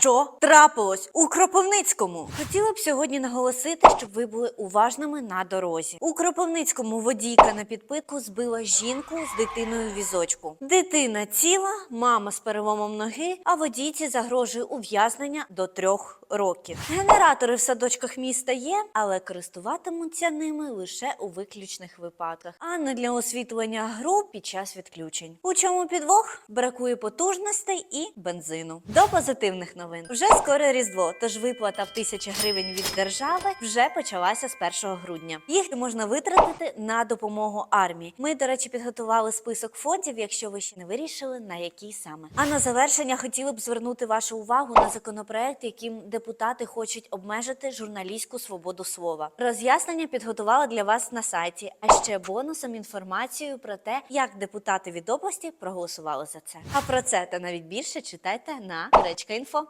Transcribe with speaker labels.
Speaker 1: що трапилось у Кропивницькому? Хотіла б сьогодні наголосити, щоб ви були уважними на дорозі. У Кропивницькому водійка на підпитку збила жінку з дитиною візочку. Дитина ціла, мама з переломом ноги, а водійці загрожує ув'язнення до трьох років. Генератори в садочках міста є, але користуватимуться ними лише у виключних випадках, а не для освітлення груп під час відключень. У чому підвох? Бракує потужностей і бензину. До позитивних новин вже скоро різдво, тож виплата в тисячі гривень від держави вже почалася з 1 грудня. Їх можна витратити на допомогу армії. Ми, до речі, підготували список фондів, якщо ви ще не вирішили, на який саме. А на завершення хотіли б звернути вашу увагу на законопроект, яким депутати хочуть обмежити журналістську свободу слова. Роз'яснення підготували для вас на сайті, а ще бонусом інформацію про те, як депутати від області проголосували за це. А про це та навіть більше читайте на Гречка.Інфо.